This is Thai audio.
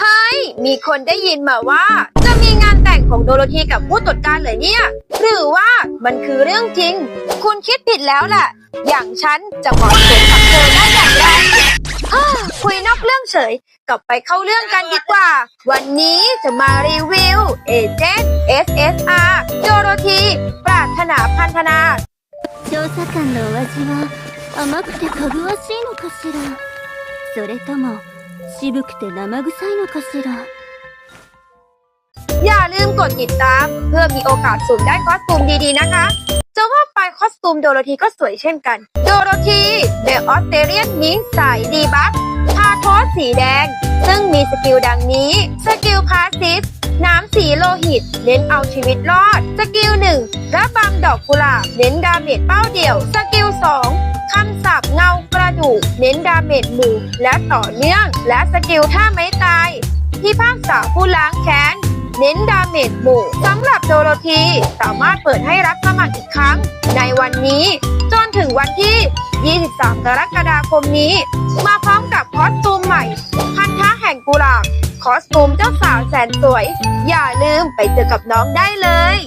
เฮ้ย มีคนได้ยินมาว่า จะมีงานแต่งของโดโรธีกับผู้ตรวจการเหรอเนี่ย หรือว่ามันคือเรื่องจริง คุณคิดผิดแล้วแหละ อย่างฉันจะเหมาะสมกับเธอได้อย่างไรอ้าคุยนอกเรื่องเฉย กลับไปเข้าเรื่องกันดีกว่า วันนี้จะมารีวิวเอเจนต์ SSR โดโรธีปรารถนาพันธนา 調査官のお味は甘くてかぐわしいのかしらそれとも 渋くて生臭いのかしら อย่าลืมกดติดตาม เพื่อมีโอกาสสุ่มได้คอสตูมดีๆนะคะ จะว่าไปคอสตูมโดโรธีก็สวยเช่นกัน โดโรธีเดอะออสเตรเลียนมิงสายดีบัฟพาโทสสีแดง ซึ่งมีสกิลดังนี้ สกิลพาสซีฟน้ำสีโลหิต เน้นเอาชีวิตรอด สกิลหนึ่งระบำดอกกุหลาบ เน้นดาเมจเป้าเดี่ยว สกิลสองคำศัพท์เงา ูเน้นดาเมจหมู่และต่อเนื่องและสกิลท่าไม้ตายที่ภาคษาผู้ล้างแค้น เน้นดาเมจหมู่สำหรับโดโรธีสามารถเปิดให้รับสมัครอีกครั้ง ในวันนี้ จนถึงวันที่ 23 กรกฎาคมนี้ มาพร้อมกับคอสตูมใหม่ พันธะแห่งกุหลาบคอสตูมเจ้าสาวแสนสวย อย่าลืมไปเจอกับน้องได้เลย